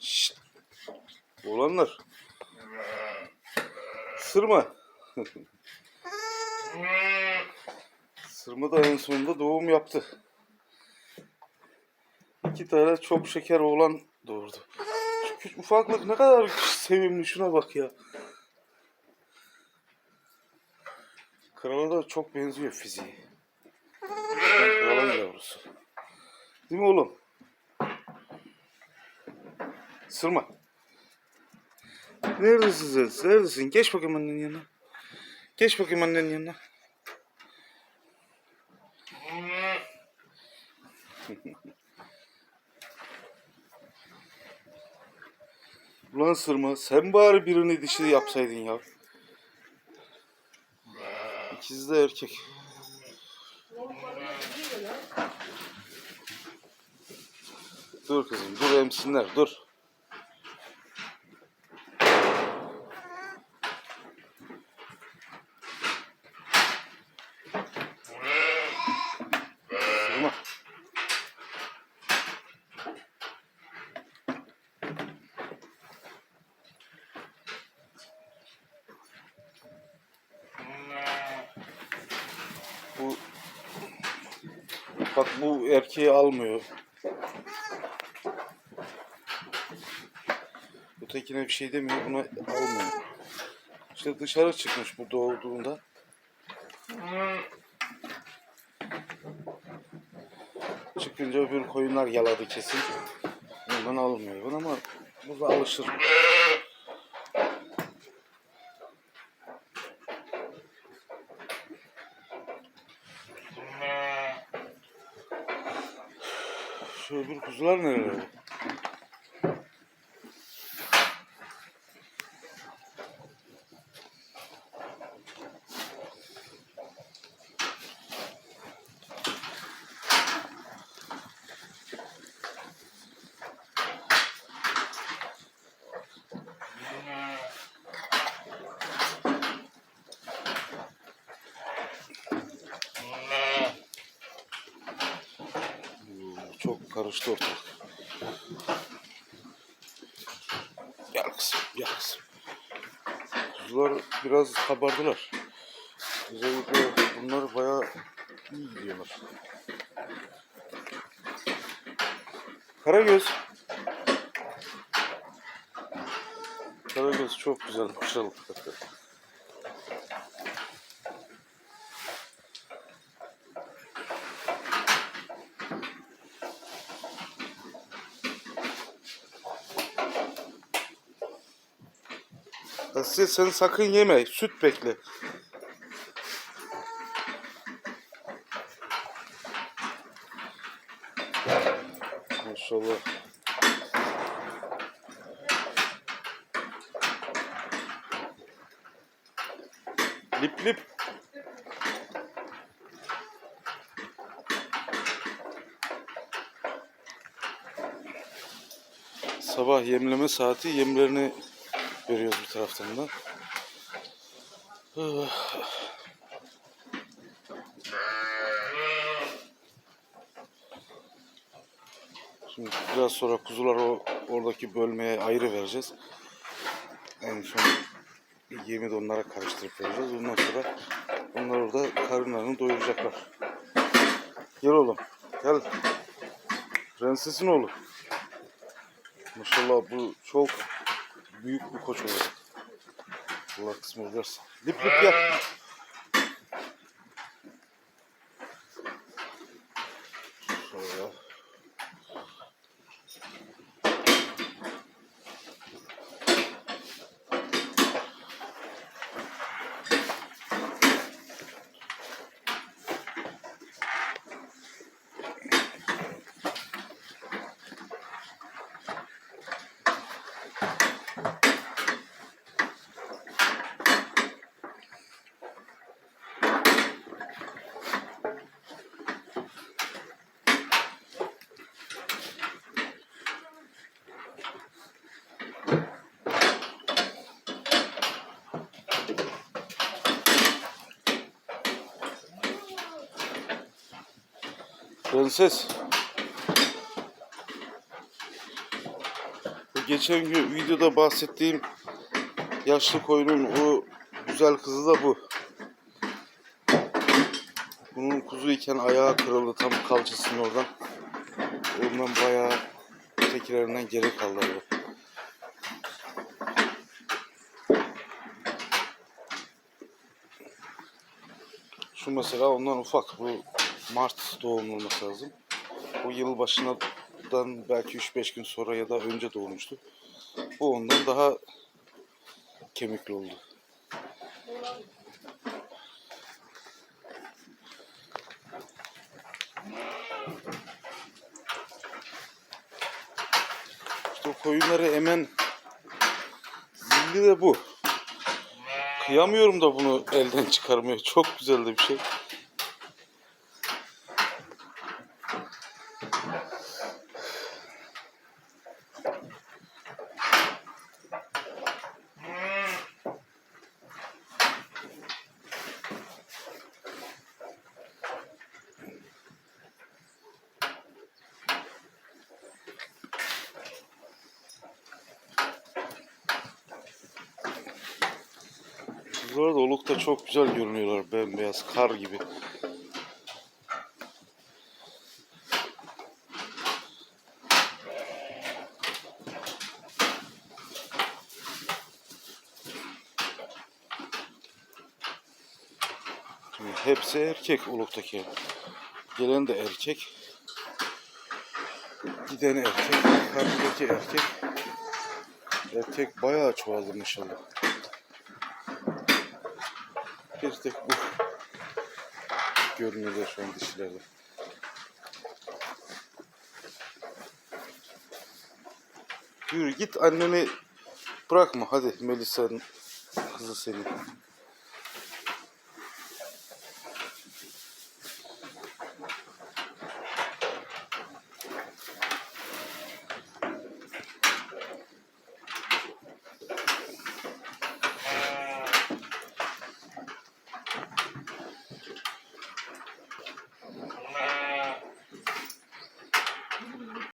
Şşt. Oğlanlar. Sırma. Sırma da en sonunda doğum yaptı. İki tane çok şeker oğlan doğurdu. Küçük ufaklık ne kadar sevimli şuna bak ya. Krala da çok benziyor fiziği. Zaten kralın yavrusu. Değil mi oğlum? Sırma. Neredesin sen? Neredesin? Geç bakayım annenin yanına. Geç bakayım annenin yanına. Ulan sırma sen bari birini dişi yapsaydın ya. İkisi de erkek. Dur kızım dur emsinler dur. Bu bak bu erkeği almıyor. Ötekine bir şey demiyor, buna almıyor. İşte dışarı çıkmış bu doğduğunda. Çıkınca öbür koyunlar yaladı kesin. Ondan almıyor bunu ama bu da alışır. Şu öbür kuzular nerede? Karıştı ortalık. Gel kızım, gel kızım. Kuzular biraz kabardılar. Özellikle bunlar bayağı iyi gidiyorlar. Karagöz. Karagöz çok güzel maşallah. Asiye sen sakın yeme. Süt bekle. Maşallah. Lip lip. Sabah yemleme saati yemlerini veriyoruz bir taraftan da. Şimdi biraz sonra kuzuları o oradaki bölmeye ayrı vereceğiz. En son yemi de onlara karıştırıp vereceğiz. Ondan sonra onlar orada karınlarını doyuracaklar. Gel oğlum. Gel. Prensesin oğlu. Maşallah bu çok büyük bir koç olacak. Allah kısmet ederse. Lip lip gel. Prenses. geçen gün videoda bahsettiğim yaşlı koyunun o güzel kızı da bu. Bunun kuzu iken ayağı kırıldı tam kalçasının oradan. Ondan bayağı ötekilerinden geri kaldı. Şu mesela ondan ufak. Bu Mart doğumlu olması lazım. Bu yıl başından belki 3-5 gün sonra ya da önce doğmuştu. Bu ondan daha kemikli oldu. İşte o koyunları emen zilli de bu. Kıyamıyorum da bunu elden çıkarmaya. Çok güzel de bir şey. Kuzular da olukta çok güzel görünüyorlar. Bembeyaz kar gibi. Hepsi erkek uluktaki. Gelen de erkek. Giden erkek. Karşıdaki erkek. Erkek bayağı çoğaldı maşallah. Bir tek bu görünüyor şu an dişilerde. Yürü git anneni bırakma hadi Melisa'nın kızı senin.